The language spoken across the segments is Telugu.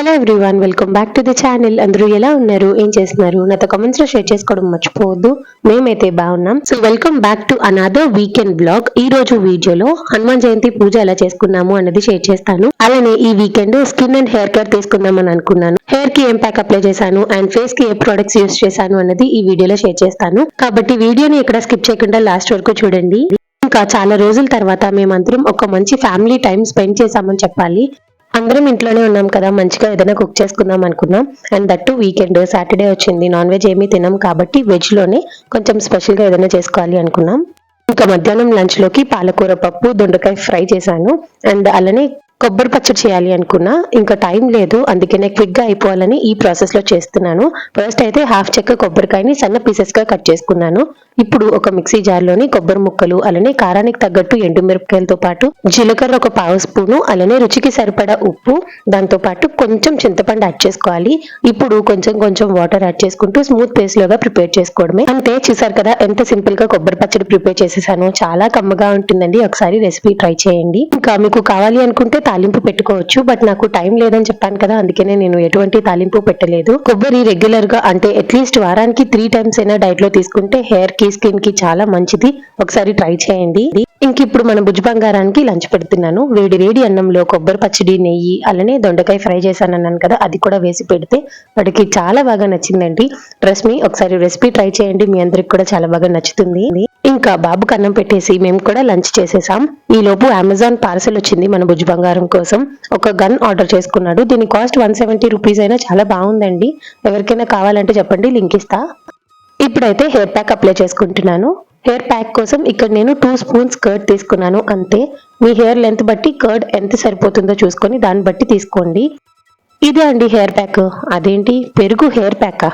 Hello everyone welcome back to the channel అందరూ ఎలా ఉన్నారు? ఏం చేస్తున్నారు? నాతో కమెంట్స్లో షేర్ చేసుకోవడం మర్చిపోవద్దు. మేమైతే బాగున్నాం. So welcome back to another weekend blog ఈ రోజు వీడియోలో హనుమాన్ జయంతి పూజ ఎలా చేసుకున్నాము అన్నది షేర్ చేస్తాను. అలానే ఈ weekend skin and hair care తీసుకుందామని అనుకున్నాను. హెయిర్కి ఏం ప్యాక్ అప్లై చేశాను అండ్ ఫేస్కి ఏ ప్రొడక్ట్స్ యూస్ చేశాను అన్నది ఈ వీడియోలో షేర్ చేస్తాను. కాబట్టి వీడియోని ఇక్కడ స్కిప్ చేయకుండా లాస్ట్ వరకు చూడండి. ఇంకా చాలా రోజుల తర్వాత మేమందరం ఒక మంచి ఫ్యామిలీ టైం స్పెండ్ చేశామని చెప్పాలి. అందరం ఇంట్లోనే ఉన్నాం కదా మంచిగా ఏదైనా కుక్ చేసుకుందాం అనుకున్నాం. అండ్ దట్టు వీకెండ్ సాటర్డే వచ్చింది. నాన్ వెజ్ ఏమీ తినాం కాబట్టి వెజ్లోనే కొంచెం స్పెషల్గా ఏదైనా చేసుకోవాలి అనుకున్నాం. ఇంకా మధ్యాహ్నం లంచ్లోకి పాలకూర పప్పు దొండకాయ ఫ్రై చేశాను. అండ్ అలానే కొబ్బరి పచ్చడి చేయాలి అనుకున్నా ఇంకా టైం లేదు అందుకే నేను క్విక్గా అయిపోవాలని ఈ ప్రాసెస్లో చేస్తున్నాను. ఫస్ట్ అయితే హాఫ్ చెక్క కొబ్బరికాయని సన్న పీసెస్గా కట్ చేసుకున్నాను. ఇప్పుడు ఒక మిక్సీ జార్లోని కొబ్బరి ముక్కలు అలానే కారానికి తగ్గట్టు ఎండుమిరపకాయలతో పాటు జీలకర్ర ఒక పావు స్పూను అలానే రుచికి సరిపడా ఉప్పు దాంతో పాటు కొంచెం చింతపండు యాడ్ చేసుకోవాలి. ఇప్పుడు కొంచెం కొంచెం వాటర్ యాడ్ చేసుకుంటూ స్మూత్ పేస్ట్ లోగా ప్రిపేర్ చేసుకోవడమే. అంతే చూసారు కదా ఎంత సింపుల్గా కొబ్బరి పచ్చడి ప్రిపేర్ చేసేసాను. చాలా కమ్మగా ఉంటుందండి. ఒకసారి రెసిపీ ట్రై చేయండి. ఇంకా మీకు కావాలి అనుకుంటే తాలింపు పెట్టుకోవచ్చు బట్ నాకు టైం లేదని చెప్పాను కదా అందుకనే నేను ఎటువంటి తాలింపు పెట్టలేదు. కొబ్బరి రెగ్యులర్గా అంటే అట్లీస్ట్ వారానికి త్రీ టైమ్స్ అయినా డైట్లో తీసుకుంటే హెయిర్కి స్కిన్కి చాలా మంచిది. ఒకసారి ట్రై చేయండి. ఇంక ఇప్పుడు మన భుజ్ బంగారానికి లంచ్ పెడుతున్నాను. వేడి వేడి అన్నంలో కొబ్బరి పచ్చడి నెయ్యి అలానే దొండకాయ ఫ్రై చేశాను అన్నాను కదా అది కూడా వేసి పెడితే వాడికి చాలా బాగా నచ్చిందండి. ట్రస్ట్ మీ ఒకసారి రెసిపీ ట్రై చేయండి మీ అందరికి కూడా చాలా బాగా నచ్చుతుంది. ఇంకా బాబుకి అన్నం పెట్టేసి మేము కూడా లంచ్ చేసేసాం. ఈ లోపు అమెజాన్ పార్సల్ వచ్చింది మన భుజ్ బంగారం కోసం. ఒక గన్ ఆర్డర్ చేసుకున్నాడు. దీని కాస్ట్ వన్ సెవెంటీ రూపీస్ అయినా చాలా బాగుందండి. ఎవరికైనా కావాలంటే చెప్పండి లింక్ ఇస్తా. ఇప్పుడైతే హెయిర్ ప్యాక్ అప్లై చేసుకుంటున్నాను. హెయిర్ ప్యాక్ కోసం ఇక్కడ నేను టూ స్పూన్స్ కర్డ్ తీసుకున్నాను. అంతే. మీ హెయిర్ లెంత్ బట్టి కర్డ్ ఎంత సరిపోతుందో చూసుకొని దాన్ని బట్టి తీసుకోండి. ఇదే అండి హెయిర్ ప్యాక్. అదేంటి? పెరుగు హెయిర్ ప్యాకా?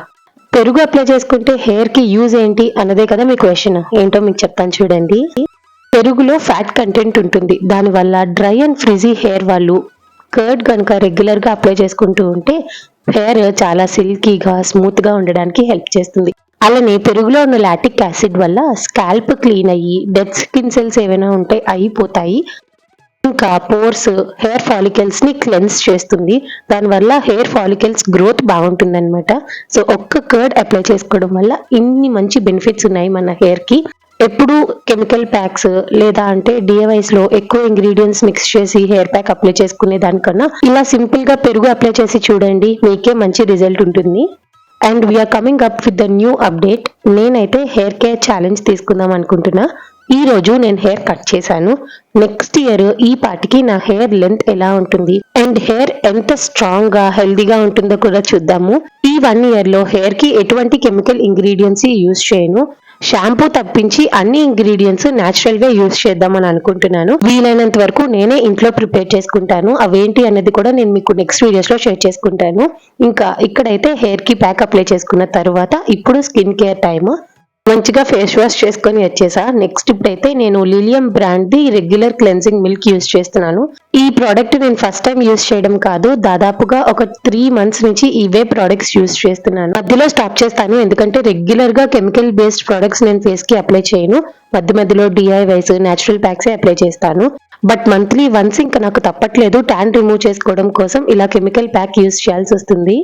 పెరుగు అప్లై చేసుకుంటే హెయిర్కి యూజ్ ఏంటి అన్నదే కదా మీ క్వశ్చన్ ఏంటో మీకు చెప్తాను చూడండి. పెరుగులో ఫ్యాట్ కంటెంట్ ఉంటుంది. దానివల్ల డ్రై అండ్ ఫ్రిజీ హెయిర్ వాళ్ళు కర్డ్ కనుక రెగ్యులర్గా అప్లై చేసుకుంటూ ఉంటే హెయిర్ చాలా సిల్కీగా స్మూత్గా ఉండడానికి హెల్ప్ చేస్తుంది. అలానే పెరుగులో ఉన్న లాటిక్ యాసిడ్ వల్ల స్కాల్ప్ క్లీన్ అయ్యి డెడ్ స్కిన్ సెల్స్ ఏమైనా ఉంటే అయిపోతాయి. ఇంకా పోర్స్ హెయిర్ ఫాలికల్స్ని క్లెన్స్ చేస్తుంది. దానివల్ల హెయిర్ ఫాలికల్స్ గ్రోత్ బాగుంటుంది అనమాట సో ఒక్క కర్డ్ అప్లై చేసుకోవడం వల్ల ఇన్ని మంచి బెనిఫిట్స్ ఉన్నాయి మన హెయిర్కి. ఎప్పుడు కెమికల్ ప్యాక్స్ లేదా అంటే డిఐవైస్లో ఎక్కువ ఇంగ్రీడియంట్స్ మిక్స్ చేసి హెయిర్ ప్యాక్ అప్లై చేసుకునే దానికన్నా ఇలా సింపుల్గా పెరుగు అప్లై చేసి చూడండి మీకే మంచి రిజల్ట్ ఉంటుంది. And we're coming up with the new update నేనైతే హెయిర్ కేర్ ఛాలెంజ్ తీసుకుందాం అనుకుంటున్నా. ఈ రోజు నేను హెయిర్ కట్ చేశాను. నెక్స్ట్ ఇయర్ ఈ పాటికి నా హెయిర్ లెంత్ ఎలా ఉంటుంది? అండ్ హెయిర్ ఎంత స్ట్రాంగ్గా హెల్దీగా ఉంటుందో కూడా చూద్దాము. ఈ వన్ ఇయర్లో హెయిర్కి ఎటువంటి కెమికల్ ఇంగ్రీడియంట్స్ యూజ్ చేయను. షాంపూ తప్పించి అన్ని ఇంగ్రీడియంట్స్ నేచురల్గా యూజ్ చేద్దామని అనుకుంటున్నాను. వీలైనంత వరకు నేనే ఇంట్లో ప్రిపేర్ చేసుకుంటాను. అవేంటి అనేది కూడా నేను మీకు నెక్స్ట్ వీడియోస్లో షేర్ చేసుకుంటాను. ఇంకా ఇక్కడైతే హెయిర్కి ప్యాక్ అప్లై చేసుకున్న తర్వాత ఇప్పుడు స్కిన్ కేర్ టైమ్ మంచిగా ఫేస్ వాష్ చేసుకొని వచ్చేసా. నెక్స్ట్ ఇప్పుడైతే నేను Lilium brand the regular cleansing milk use చేస్తున్నాను. ఈ ప్రోడక్ట్ నేను ఫస్ట్ టైం యూస్ చేయడం కాదు. దాదాపుగా ఒక త్రీ మంత్స్ నుంచి ఇవే ప్రోడక్ట్స్ యూస్ చేస్తున్నాను. మధ్యలో స్టాప్ చేస్తాను. ఎందుకంటే రెగ్యులర్గా కెమికల్ బేస్డ్ ప్రోడక్ట్స్ నేను ఫేస్కి అప్లై చేయను. మధ్య మధ్యలో డిఐవైస్ న్యాచురల్ ప్యాక్స్ అప్లై చేస్తాను. బట్ మంత్లీ వన్స్ ఇంకా నాకు తప్పట్లేదు. ట్యాన్ రిమూవ్ చేసుకోవడం కోసం ఇలా కెమికల్ ప్యాక్ యూస్ చేయాల్సి వస్తుంది.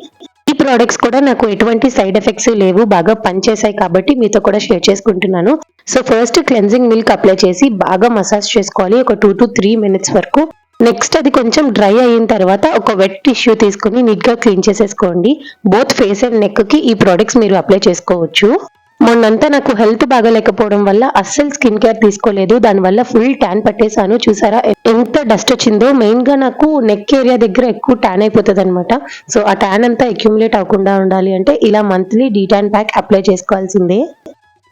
ప్రోడక్ట్స్ కూడా నాకు ఎటువంటి సైడ్ ఎఫెక్ట్స్ లేవు బాగా పనిచేసాయి కాబట్టి మీతో కూడా షేర్ చేసుకుంటున్నాను. So first cleansing milk apply చేసి బాగా మసాజ్ చేసుకోవాలి ఒక టూ టు త్రీ మినిట్స్ వరకు. నెక్స్ట్ అది కొంచెం డ్రై అయిన తర్వాత ఒక వెట్ టిష్యూ తీసుకుని నీట్గా క్లీన్ చేసేసుకోండి. బోత్ ఫేస్ అండ్ నెక్కి ఈ ప్రోడక్ట్స్ మీరు అప్లై చేసుకోవచ్చు. మొన్నంతా నాకు హెల్త్ బాగాలేకపోవడం వల్ల అస్సలు స్కిన్ కేర్ తీసుకోలేదు. దానివల్ల ఫుల్ ట్యాన్ పట్టేశాను. చూసారా? ఎంత డస్ట్ వచ్చిందో. మెయిన్గా నాకు నెక్ ఏరియా దగ్గర ఎక్కువ ట్యాన్ అయిపోతుంది అనమాట సో ఆ ట్యాన్ అంతా అక్యుములేట్ అవ్వకుండా ఉండాలి అంటే ఇలా monthly de tan pack apply చేసుకోవాల్సిందే.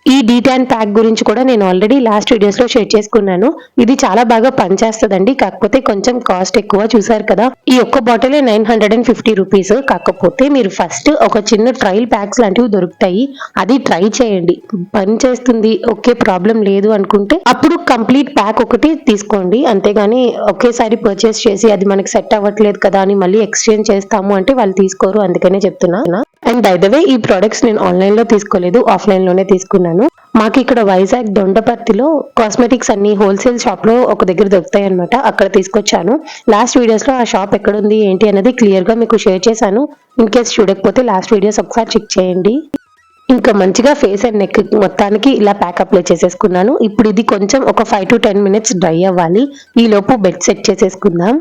ఈ డీటాన్ ప్యాక్ గురించి కూడా నేను ఆల్రెడీ లాస్ట్ వీడియోస్లో షేర్ చేసుకున్నాను. ఇది చాలా బాగా పనిచేస్తుందండి. కాకపోతే కొంచెం కాస్ట్ ఎక్కువ చూసారు కదా. ఈ ఒక్క bottle nine hundred and fifty rupees కాకపోతే మీరు ఫస్ట్ ఒక చిన్న ట్రయల్ ప్యాక్స్ లాంటివి దొరుకుతాయి. అది ట్రై చేయండి. పని చేస్తుంది ఓకే ప్రాబ్లం లేదు అనుకుంటే అప్పుడు కంప్లీట్ ప్యాక్ ఒకటి తీసుకోండి. అంతేగాని ఒకేసారి పర్చేస్ చేసి అది మనకి సెట్ అవ్వట్లేదు కదా అని మళ్ళీ ఎక్స్చేంజ్ చేస్తాము అంటే వాళ్ళు తీసుకోరు. అందుకనే చెప్తున్నా. అండ్ బై ద వే ఈ ప్రొడక్ట్స్ నేను ఆన్లైన్లో తీసుకోలేదు ఆఫ్లైన్లోనే తీసుకున్నాను. మాకు ఇక్కడ వైజాగ్ దొండపర్తిలో కాస్మెటిక్స్ అన్ని హోల్సేల్ షాప్లో ఒక దగ్గర దొరుకుతాయి అనమాట అక్కడ తీసుకొచ్చాను. లాస్ట్ వీడియోస్లో ఆ షాప్ ఎక్కడ ఉంది ఏంటి అనేది క్లియర్గా మీకు షేర్ చేశాను. ఇన్ కేస్ చూడకపోతే లాస్ట్ వీడియోస్ ఒకసారి చెక్ చేయండి. ఇంకా మంచిగా ఫేస్ అండ్ నెక్ మొత్తానికి ఇలా ప్యాక్ అప్లై చేసేసుకున్నాను. ఇప్పుడు ఇది కొంచెం ఒక five to ten minutes dry అవ్వాలి. ఈ లోపు బెడ్ సెట్ చేసేసుకుందాం.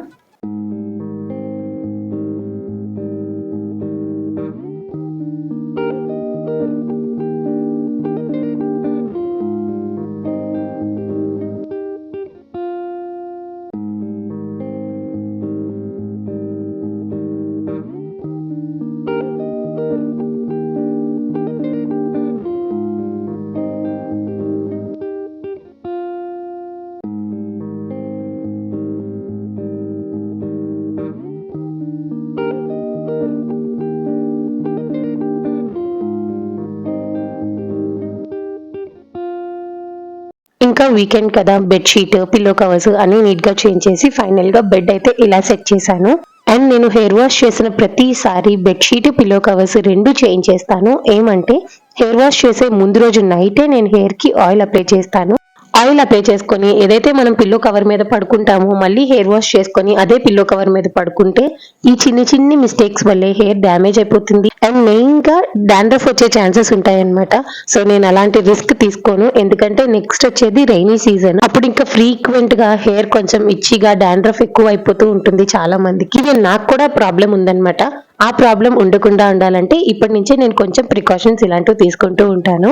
ఇంకా వీకెండ్ కదా బెడ్షీట్ పిల్లో కవర్స్ అన్ని నీట్గా చేంజ్ చేసి ఫైనల్గా బెడ్ అయితే ఇలా సెట్ చేశాను. అండ్ నేను హెయిర్ వాష్ చేసిన ప్రతిసారి బెడ్షీట్ పిల్లో కవర్స్ రెండు చేంజ్ చేస్తాను. ఏమంటే హెయిర్ వాష్ చేసే ముందు రోజు నైటే నేను హెయిర్కి ఆయిల్ అప్లై చేస్తాను. ఆయిల్ అప్లై చేసుకొని ఏదైతే మనం పిల్లో కవర్ మీద పడుకుంటామో మళ్ళీ హెయిర్ వాష్ చేసుకొని అదే పిల్లో కవర్ మీద పడుకుంటే ఈ చిన్ని చిన్ని మిస్టేక్స్ వల్లే హెయిర్ డ్యామేజ్ అయిపోతుంది. అండ్ మెయిన్గా డాండ్రఫ్ వచ్చే ఛాన్సెస్ ఉంటాయన్నమాట. సో నేను అలాంటి రిస్క్ తీసుకోను. ఎందుకంటే నెక్స్ట్ వచ్చేది రైనీ సీజన్ అప్పుడు ఇంకా ఫ్రీక్వెంట్గా హెయిర్ కొంచెం ఇచ్చిగా డాండ్రఫ్ ఎక్కువ అయిపోతూ ఉంటుంది చాలా మందికి నాకు కూడా ప్రాబ్లం ఉందన్నమాట. ఆ ప్రాబ్లం ఉండకుండా ఉండాలంటే ఇప్పటి నుంచే నేను కొంచెం ప్రికాషన్స్ ఇలాంటివి తీసుకుంటూ ఉంటాను.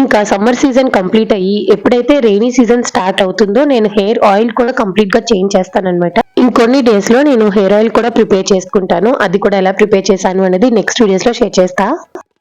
ఇంకా సమ్మర్ సీజన్ కంప్లీట్ అయ్యి ఎప్పుడైతే రెయినీ సీజన్ స్టార్ట్ అవుతుందో నేను హెయిర్ ఆయిల్ కూడా కంప్లీట్గా చేంజ్ చేస్తాను అనమాట ఇంకొన్ని డేస్లో నేను హెయిర్ ఆయిల్ కూడా ప్రిపేర్ చేసుకుంటాను. అది కూడా ఎలా ప్రిపేర్ చేశాను అనేది నెక్స్ట్ వీడియోస్లో షేర్ చేస్తా.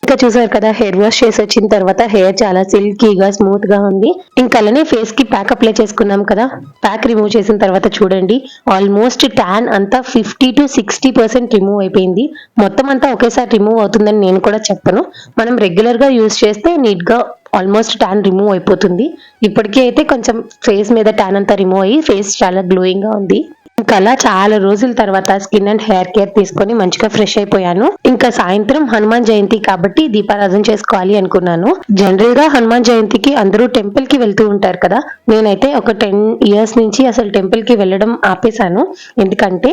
ఇంకా చూసారు కదా హెయిర్ వాష్ చేసి వచ్చిన తర్వాత హెయిర్ చాలా సిల్కీగా స్మూత్గా ఉంది. ఇంకా అలానే ఫేస్కి ప్యాక్ అప్లై చేసుకున్నాం కదా ప్యాక్ రిమూవ్ చేసిన తర్వాత చూడండి ఆల్మోస్ట్ ట్యాన్ అంతా fifty to sixty percent remove అయిపోయింది. మొత్తం అంతా ఒకేసారి రిమూవ్ అవుతుందని నేను కూడా చెప్పను. మనం రెగ్యులర్గా యూస్ చేస్తే నీట్గా ఆల్మోస్ట్ ట్యాన్ రిమూవ్ అయిపోతుంది. ఇప్పటికీ అయితే కొంచెం ఫేస్ మీద ట్యాన్ అంతా రిమూవ్ అయ్యి ఫేస్ చాలా గ్లోయింగ్గా ఉంది. ఇంకా అలా చాలా రోజుల తర్వాత స్కిన్ అండ్ హెయిర్ కేర్ తీసుకొని మంచిగా ఫ్రెష్ అయిపోయాను. ఇంకా సాయంత్రం హనుమాన్ జయంతి కాబట్టి దీపారాధన చేసుకోవాలి అనుకున్నాను. జనరల్గా హనుమాన్ జయంతికి అందరూ టెంపుల్కి వెళ్తూ ఉంటారు కదా. నేనైతే ఒక టెన్ ఇయర్స్ నుంచి అసలు టెంపుల్కి వెళ్ళడం ఆపేశాను. ఎందుకంటే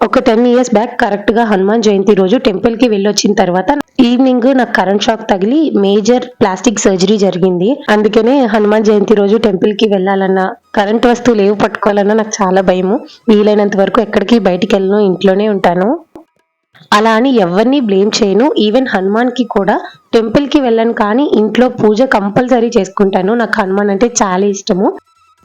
ఒక టెన్ ఇయర్స్ బ్యాక్ కరెక్ట్గా హనుమాన్ జయంతి రోజు టెంపుల్కి వెళ్ళొచ్చిన తర్వాత ఈవినింగ్ నాకు కరెంట్ షాక్ తగిలి మేజర్ ప్లాస్టిక్ సర్జరీ జరిగింది. అందుకనే హనుమాన్ జయంతి రోజు టెంపుల్కి వెళ్ళాలన్నా కరెంట్ వస్తువులు ఏవి పట్టుకోవాలన్నా నాకు చాలా భయము. వీలైనంత వరకు ఎక్కడికి బయటికి వెళ్ళను ఇంట్లోనే ఉంటాను. అలా అని ఎవరిని బ్లేమ్ చేయను. ఈవెన్ హనుమాన్కి కూడా టెంపుల్కి వెళ్ళను కానీ ఇంట్లో పూజ కంపల్సరీ చేసుకుంటాను. నాకు హనుమాన్ అంటే చాలా ఇష్టము.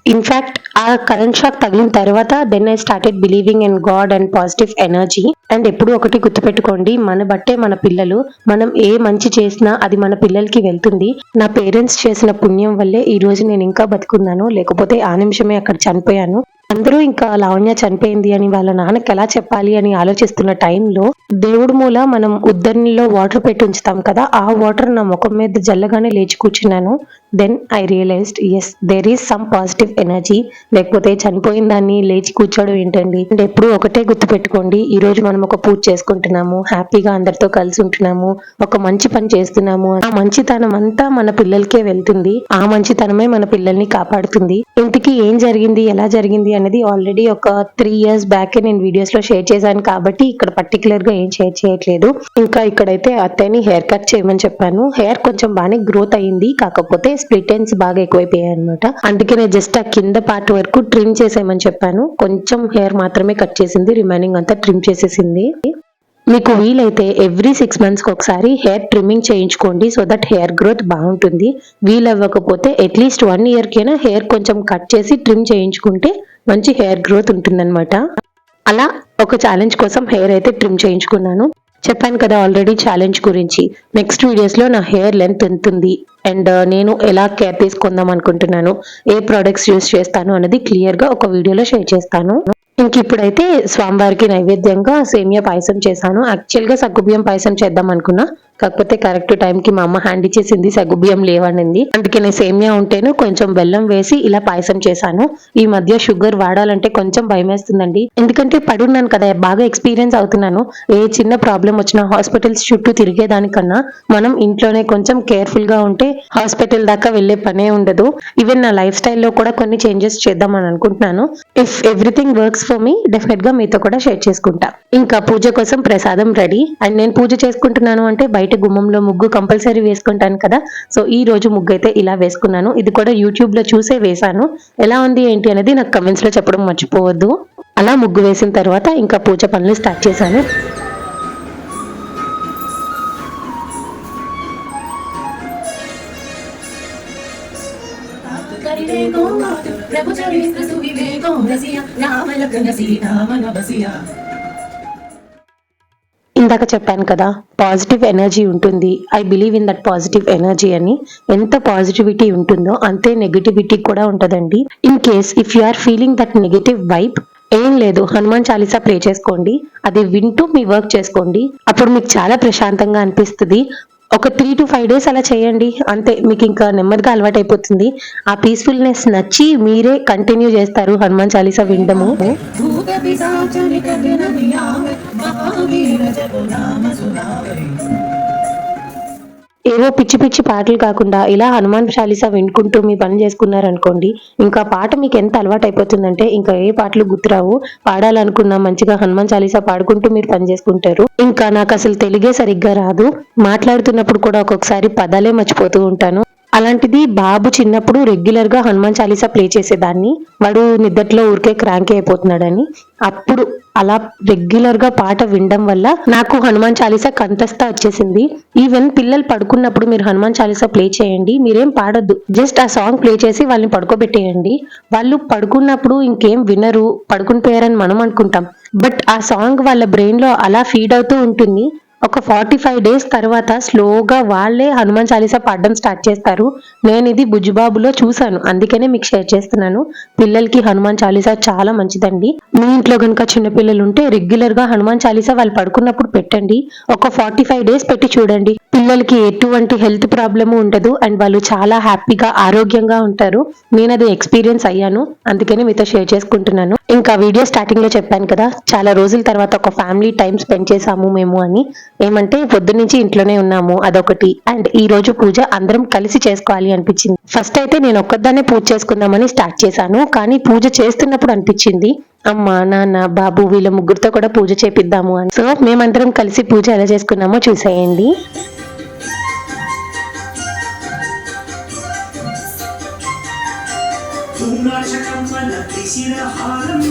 ఇన్ఫాక్ట్ ఆ కరెంట్ షాక్ తగిలిన తర్వాత then I started believing in God and positive energy and ఎప్పుడు ఒకటి గుర్తుపెట్టుకోండి మన బట్టే మన పిల్లలు. మనం ఏ మంచి చేసినా అది మన పిల్లలకి వెళ్తుంది. నా పేరెంట్స్ చేసిన పుణ్యం వల్లే ఈ రోజు నేను ఇంకా బతుకున్నాను. లేకపోతే ఆ నిమిషమే అక్కడ చనిపోయాను. అందరూ ఇంకా లావణ్య చనిపోయింది అని వాళ్ళ నాన్నకి ఎలా చెప్పాలి అని ఆలోచిస్తున్న టైంలో దేవుడు మూల మనం ఉద్దరిలో వాటర్ పెట్టి ఉంచుతాం కదా ఆ వాటర్ నా ముఖం మీద జల్లగానే లేచి కూర్చున్నాను. Then I realized yes there is some positive energy లేకపోతే చనిపోయిన దాన్ని లేచి కూర్చోవడం ఏంటండి? అండ్ ఎప్పుడు ఒకటే గుర్తు పెట్టుకోండి ఈ రోజు మనం ఒక పూజ చేసుకుంటున్నాము. హ్యాపీగా అందరితో కలిసి ఉంటున్నాము. ఒక మంచి పని చేస్తున్నాము. ఆ మంచితనం అంతా మన పిల్లలకే వెళ్తుంది. ఆ మంచితనమే మన పిల్లల్ని కాపాడుతుంది. ఇంతకీ ఏం జరిగింది? ఎలా జరిగింది? అనేది ఆల్రెడీ ఒక త్రీ ఇయర్స్ బ్యాక్ నేను వీడియోస్లో షేర్ చేశాను. కాబట్టి ఇక్కడ పర్టికులర్గా ఏం షేర్ చేయట్లేదు. ఇంకా ఇక్కడైతే అత్తయ్యని హెయిర్ కట్ చేయమని చెప్పాను. హెయిర్ కొంచెం బాగానే గ్రోత్ అయ్యింది కాకపోతే స్ప్లిట్ ఎండ్స్ బాగా ఎక్కువైపోయాయి అనమాట అందుకే నేను జస్ట్ ఆ కింద పార్ట్ వరకు ట్రిమ్ చేసేయమని చెప్పాను. కొంచెం హెయిర్ మాత్రమే కట్ చేసింది రిమైనింగ్ అంతా ట్రిమ్ చేసేసింది. మీకు వీలైతే ఎవ్రీ సిక్స్ మంత్స్కి ఒకసారి హెయిర్ ట్రిమ్మింగ్ చేయించుకోండి సో దట్ హెయిర్ గ్రోత్ బాగుంటుంది. వీలవ్వకపోతే అట్లీస్ట్ వన్ ఇయర్కైనా హెయిర్ కొంచెం కట్ చేసి ట్రిమ్ చేయించుకుంటే మంచి హెయిర్ గ్రోత్ ఉంటుందన్నమాట. అలా ఒక ఛాలెంజ్ కోసం హెయిర్ అయితే ట్రిమ్ చేయించుకున్నాను. చెప్పాను కదా ఆల్రెడీ ఛాలెంజ్ గురించి. నెక్స్ట్ వీడియోస్లో నా హెయిర్ లెంత్ ఎంత ఉంది అండ్ నేను ఎలా కేర్ తీసుకుందాం అనుకుంటున్నాను. ఏ ప్రొడక్ట్స్ యూస్ చేస్తాను అనేది క్లియర్గా ఒక వీడియోలో షేర్ చేస్తాను. ఇంక ఇప్పుడైతే స్వామివారికి నైవేద్యంగా సేమియా పాయసం చేశాను. యాక్చువల్గా సగ్గుబియ్యం పాయసం చేద్దాం అనుకున్నా. కాకపోతే కరెక్ట్ టైం కి మా అమ్మ హ్యాండ్ ఇచ్చేసింది సగ్గుబియ్యం లేవనింది. అందుకే నేను సేమియా ఉంటేను కొంచెం బెల్లం వేసి ఇలా పాయసం చేశాను. ఈ మధ్య షుగర్ వాడాలంటే కొంచెం భయం వేస్తుందండి. ఎందుకంటే పడున్నాను కదా బాగా ఎక్స్పీరియన్స్ అవుతున్నాను. ఏ చిన్న ప్రాబ్లం వచ్చినా హాస్పిటల్స్ చుట్టూ తిరిగేదానికన్నా మనం ఇంట్లోనే కొంచెం కేర్ఫుల్గా ఉంటే హాస్పిటల్ దాకా వెళ్ళే పనే ఉండదు. ఈవెన్ నా లైఫ్ స్టైల్లో కూడా కొన్ని చేంజెస్ చేద్దామని అనుకుంటున్నాను. If everything works for me డెఫినెట్గా మీతో కూడా షేర్ చేసుకుంటా. ఇంకా పూజ కోసం ప్రసాదం రెడీ అండ్ నేను పూజ చేసుకుంటున్నాను అంటే బయట గుమ్మంలో ముగ్గు కంపల్సరీ వేసుకుంటాను కదా. సో ఈ రోజు ముగ్గు అయితే ఇలా వేసుకున్నాను. ఇది కూడా యూట్యూబ్లో చూసే వేశాను. ఎలా ఉంది ఏంటి అనేది నాకు కమెంట్స్లో చెప్పడం మర్చిపోవద్దు. అలా ముగ్గు వేసిన తర్వాత ఇంకా పూజ పనులు స్టార్ట్ చేశాను. ప్రభు చరిత్ర సువివేకం రసియ రామలకన సీతామన బసియ ఇందాక చెప్పాను కదా పాజిటివ్ ఎనర్జీ ఉంటుంది. I believe in that positive energy అని. ఎంత పాజిటివిటీ ఉంటుందో అంతే నెగిటివిటీ కూడా ఉంటుందండి. In case if you are feeling that negative vibe ఏం లేదు హనుమాన్ చాలీసా ప్లే చేసుకోండి. అది వింటూ మీ వర్క్ చేసుకోండి. అప్పుడు మీకు చాలా ప్రశాంతంగా అనిపిస్తుంది. ఒక త్రీ టు ఫైవ్ డేస్ అలా చేయండి. అంతే మీకు ఇంకా నెమ్మదిగా అలవాటు అయిపోతుంది. ఆ పీస్ఫుల్నెస్ నచ్చి మీరే కంటిన్యూ చేస్తారు హనుమాన్ చాలీసా వినడము ఏవో పిచ్చి పిచ్చి పాటలు కాకుండా ఇలా హనుమాన్ చాలీసా వినుకుంటూ మీ పని చేసుకున్నారనుకోండి ఇంకా పాట మీకు ఎంత అలవాటు అయిపోతుందంటే ఇంకా ఏ పాటలు గుర్తురావు? పాడాలనుకున్నా మంచిగా హనుమాన్ చాలీసా పాడుకుంటూ మీరు పని చేసుకుంటారు. ఇంకా నాకు అసలు తెలుగే సరిగ్గా రాదు. మాట్లాడుతున్నప్పుడు కూడా ఒక్కొక్కసారి పదాలే మర్చిపోతూ ఉంటాను. అలాంటిది బాబు చిన్నప్పుడు రెగ్యులర్గా హనుమాన్ చాలీసా ప్లే చేసేదాన్ని. వాడు నిద్దట్లో ఊరికే క్రాంక్ అయిపోతున్నాడని. అప్పుడు అలా రెగ్యులర్గా పాట వినడం వల్ల నాకు హనుమాన్ చాలీసా కంఠస్థ వచ్చేసింది. ఈవెన్ పిల్లలు పడుకున్నప్పుడు మీరు హనుమాన్ చాలీసా ప్లే చేయండి. మీరేం పాడొద్దు. జస్ట్ ఆ సాంగ్ ప్లే చేసి వాళ్ళని పడుకోబెట్టేయండి. వాళ్ళు పడుకున్నప్పుడు ఇంకేం వినరు. పడుకుని పోయారని మనం అనుకుంటాం. బట్ ఆ సాంగ్ వాళ్ళ బ్రెయిన్లో అలా ఫీడ్ అవుతూ ఉంటుంది. ఒక ఫార్టీ ఫైవ్ డేస్ తర్వాత స్లోగా వాళ్ళే హనుమాన్ చాలీసా పాడడం స్టార్ట్ చేస్తారు. నేను ఇది బుజ్జుబాబులో చూశాను. అందుకనే మీకు షేర్ చేస్తున్నాను. పిల్లలకి హనుమాన్ చాలీసా చాలా మంచిదండి. మీ ఇంట్లో కనుక చిన్నపిల్లలు ఉంటే రెగ్యులర్గా హనుమాన్ చాలీసా వాళ్ళు పడుకున్నప్పుడు పెట్టండి. ఒక ఫార్టీ ఫైవ్ డేస్ పెట్టి చూడండి. పిల్లలకి ఎటువంటి హెల్త్ ప్రాబ్లము ఉండదు అండ్ వాళ్ళు చాలా హ్యాపీగా ఆరోగ్యంగా ఉంటారు. నేను అది ఎక్స్పీరియన్స్ అయ్యాను. అందుకని మీతో షేర్ చేసుకుంటున్నాను. ఇంకా వీడియో స్టార్టింగ్లో చెప్పాను కదా చాలా రోజుల తర్వాత ఒక ఫ్యామిలీ టైం స్పెండ్ చేసాము మేము అని. ఏమంటే పొద్దునుంచి ఇంట్లోనే ఉన్నాము అదొకటి. అండ్ ఈ రోజు పూజ అందరం కలిసి చేసుకోవాలి అనిపించింది. ఫస్ట్ అయితే నేను ఒక్కదాన్నే పూజ చేసుకుందామని స్టార్ట్ చేశాను. కానీ పూజ చేస్తున్నప్పుడు అనిపించింది అమ్మ నాన్న బాబు వీళ్ళ ముగ్గురితో కూడా పూజ చేపిద్దాము అని. సో మేమందరం కలిసి పూజ ఎలా చేసుకున్నామో చూసేయండి. உன்னாட்சி கம்பன திசிர ஹாரம்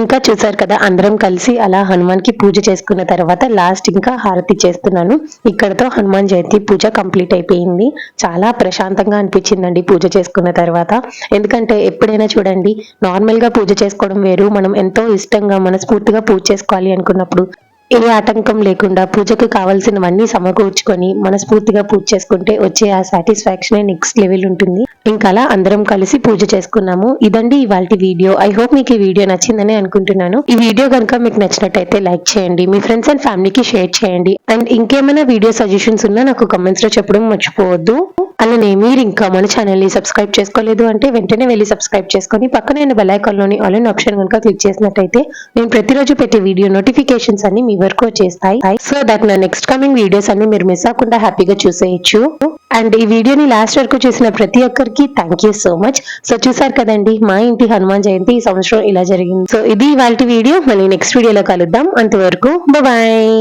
ఇంకా చూసారు కదా అందరం కలిసి అలా హనుమాన్కి పూజ చేసుకున్న తర్వాత లాస్ట్ ఇంకా హారతి చేస్తున్నాను. ఇక్కడతో హనుమాన్ జయంతి పూజ కంప్లీట్ అయిపోయింది. చాలా ప్రశాంతంగా అనిపించిందండి పూజ చేసుకున్న తర్వాత. ఎందుకంటే ఎప్పుడైనా చూడండి నార్మల్గా పూజ చేసుకోవడం వేరు. మనం ఎంతో ఇష్టంగా మనస్ఫూర్తిగా పూజ చేసుకోవాలి అనుకున్నప్పుడు ఏ ఆటంకం లేకుండా పూజకు కావాల్సినవన్నీ సమకూర్చుకొని మనస్ఫూర్తిగా పూజ చేసుకుంటే వచ్చే ఆ సాటిస్ఫాక్షన్ నెక్స్ట్ లెవెల్ ఉంటుంది. ఇంకా అలా అందరం కలిసి పూజ చేసుకున్నాము. ఇదండి ఇవాళ వీడియో. ఐ హోప్ మీకు ఈ వీడియో నచ్చిందని అనుకుంటున్నాను. ఈ వీడియో కనుక మీకు నచ్చినట్టయితే లైక్ చేయండి. మీ ఫ్రెండ్స్ అండ్ ఫ్యామిలీకి షేర్ చేయండి. అండ్ ఇంకేమైనా వీడియో సజెషన్స్ ఉన్నా నాకు కమెంట్స్లో చెప్పడం మర్చిపోవద్దు. అలానే మీరు ఇంకా మన ఛానల్ని సబ్స్క్రైబ్ చేసుకోలేదు అంటే వెంటనే వెళ్ళి సబ్స్క్రైబ్ చేసుకొని పక్కన బెల్ ఐకాన్లోని ఆల్ ఆప్షన్ కనుక క్లిక్ చేసినట్టయితే నేను ప్రతిరోజు పెట్టే వీడియో నోటిఫికేషన్స్ అన్ని మీ వరకు వచ్చేస్తాయి. సో దట్ నా నెక్స్ట్ కమింగ్ వీడియోస్ అన్ని మీరు మిస్ అవ్వకుండా హ్యాపీగా చూసేయచ్చు. అండ్ ఈ వీడియోని లాస్ట్ వరకు చూసిన ప్రతి ఒక్కరికి thank you so much so చూసారు కదండి మా ఇంటి హనుమాన్ జయంతి ఈ సంవత్సరం ఇలా జరిగింది. సో ఇది వాళ్ళ వీడియో మళ్ళీ నెక్స్ట్ వీడియోలో కలుద్దాం. అంతవరకు బాయ్